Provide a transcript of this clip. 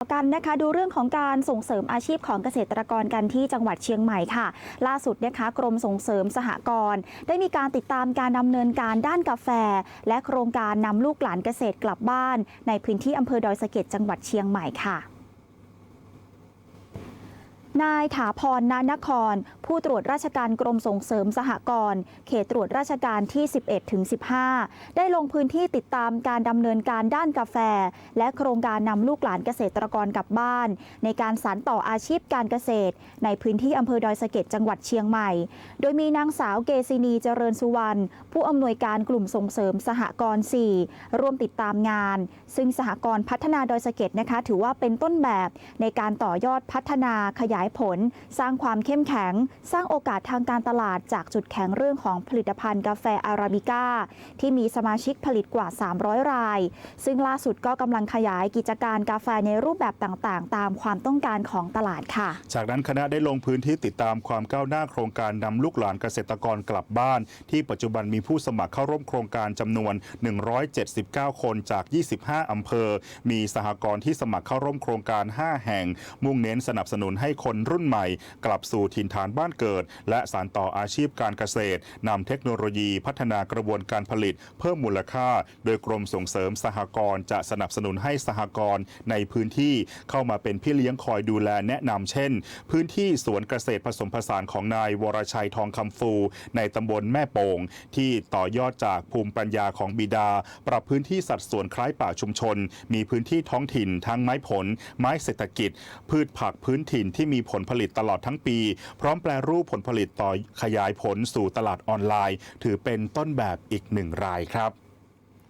กันนะคะดูเรื่องของการส่งเสริมอาชีพของเกษตรกรกันที่จังหวัดเชียงใหม่ค่ะ ล่าสุดนะคะกรมส่งเสริมสหกรณ์ได้มีการติดตามการดำเนินการด้านกาแฟ และโครงการนำลูกหลานเกษตรกลับบ้าน ในพื้นที่อำเภอดอยสะเก็ดจังหวัดเชียงใหม่ค่ะ นายถาพรนานคร ผู้ตรวจราชการกรมส่งเสริมสหกรณ์เขตตรวจราชการที่ 11ถึง15 ได้ลงพื้นที่ติดตามการดำเนินการด้านกาแฟ และโครงการนำลูกหลานเกษตรกรกลับบ้าน ในการสานต่ออาชีพการเกษตร ในพื้นที่อำเภอดอยสะเก็ดจังหวัดเชียงใหม่ โดยมีนางสาวเกษินีเจริญสุวรรณผู้อำนวยการกลุ่มส่งเสริมสหกรณ์4ร่วมติดตามงาน ซึ่งสหกรณ์พัฒนาดอยสะเก็ดนะคะ ถือว่าเป็นต้นแบบในการต่อยอดพัฒนาขยายผล สร้างความเข้มแข็ง สร้างโอกาสทางการตลาดจากจุดแข็งเรื่องของผลิตภัณฑ์กาแฟอาราบิก้า ที่มีสมาชิกผลิตกว่า 300 ราย ซึ่งล่าสุดก็กำลังขยายกิจการกาแฟในรูปแบบต่างๆ ตามความต้องการของตลาดค่ะ จากนั้นคณะได้ลงพื้นที่ติดตามความก้าวหน้าโครงการนำลูกหลานเกษตรกรกลับบ้าน ที่ปัจจุบันมีผู้สมัครเข้าร่วมโครงการจำนวน 179 คนจาก 25อำเภอ มีสหกรณ์ที่สมัครเข้าร่วมโครงการ 5 แห่ง มุ่งเน้นสนับสนุนให้คนรุ่นใหม่ กลับสู่ถิ่นฐานบ้านเกิด และสานต่ออาชีพการเกษตรนำเทคโนโลยีพัฒนากระบวนการผลิต เพิ่มมูลค่า โดยกรมส่งเสริมสหกรณ์จะสนับสนุนให้สหกรณ์ในพื้นที่เข้ามาเป็นพี่เลี้ยงคอยดูแลแนะนำเช่น พื้นที่สวนเกษตรผสมผสานของนายวรชัยทองคำฟู ในตำบลแม่โป่งที่ต่อยอดจากภูมิปัญญาของบิดา ปรับพื้นที่สัดส่วนคล้ายป่าชุมชน มีพื้นที่ท้องถิ่นทั้งไม้ผล ไม้เศรษฐกิจ พืชผักพื้นถิ่นที่มีมีผลผลิตตลอดทั้งปี พร้อมแปลรูปผลผลิตต่อขยายผลสู่ตลาดออนไลน์ ถือเป็นต้นแบบอีกหนึ่งรายครับ